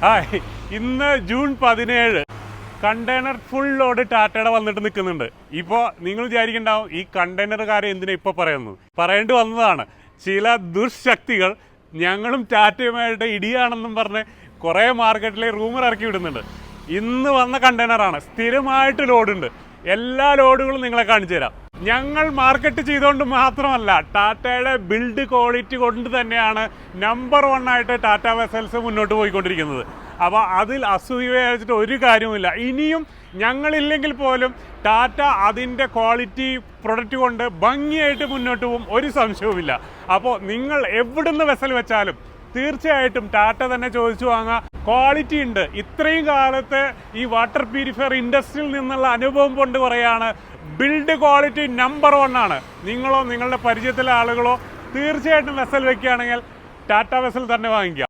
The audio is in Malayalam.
ഹായ് ഇന്ന് ജൂൺ പതിനേഴ്. കണ്ടെയ്നർ ഫുൾ ലോഡ് ടാറ്റയുടെ വന്നിട്ട് നിൽക്കുന്നുണ്ട്. ഇപ്പോൾ നിങ്ങൾ വിചാരിക്കണ്ടാവും ഈ കണ്ടെയ്നർ കാര്യം എന്തിനാ ഇപ്പോൾ പറയുന്നു? പറയേണ്ടി വന്നതാണ്. ചില ദുഷ്ശക്തികൾ ഞങ്ങളും ടാറ്റയുമായിട്ട് ഇടിയാണെന്നും പറഞ്ഞ് കുറേ മാർക്കറ്റിലെ റൂമർ ഇറക്കി വിടുന്നുണ്ട്. ഇന്ന് വന്ന കണ്ടെയ്നറാണ്. സ്ഥിരമായിട്ട് ലോഡുണ്ട്. എല്ലാ ലോഡുകളും നിങ്ങളെ കാണിച്ചു തരാം. ഞങ്ങൾ മാർക്കറ്റ് ചെയ്തുകൊണ്ട് മാത്രമല്ല ടാറ്റയുടെ ബിൽഡ് ക്വാളിറ്റി കൊണ്ട് തന്നെയാണ് നമ്പർ വൺ ആയിട്ട് ടാറ്റ വെസൽസ് മുന്നോട്ട് പോയിക്കൊണ്ടിരിക്കുന്നത്. അപ്പോൾ അതിൽ അസൂയ വെച്ചിട്ട് ഒരു കാര്യവുമില്ല. ഇനിയും ഞങ്ങളില്ലെങ്കിൽ പോലും ടാറ്റ അതിന്റെ ക്വാളിറ്റി പ്രൊഡക്റ്റ് കൊണ്ട് ഭംഗിയായിട്ട് മുന്നോട്ട് പോകും. ഒരു സംശയവുമില്ല. അപ്പോൾ നിങ്ങൾ എവിടുന്ന് വെസൽ വെച്ചാലും തീർച്ചയായിട്ടും ടാറ്റ തന്നെ ചോദിച്ചു വാങ്ങാം. ക്വാളിറ്റി ഉണ്ട്. ഇത്രയും കാലത്ത് ഈ വാട്ടർ പ്യൂരിഫയർ ഇൻഡസ്ട്രിയിൽ നിന്നുള്ള അനുഭവം കൊണ്ട് പറയാണ് ബിൽഡ് ക്വാളിറ്റി നമ്പർ വൺ ആണ്. നിങ്ങളോ നിങ്ങളുടെ പരിചയത്തിലെ ആളുകളോ തീർച്ചയായിട്ടും വെസൽ വെക്കുകയാണെങ്കിൽ ടാറ്റ വെസൽ തന്നെ വാങ്ങിക്കുക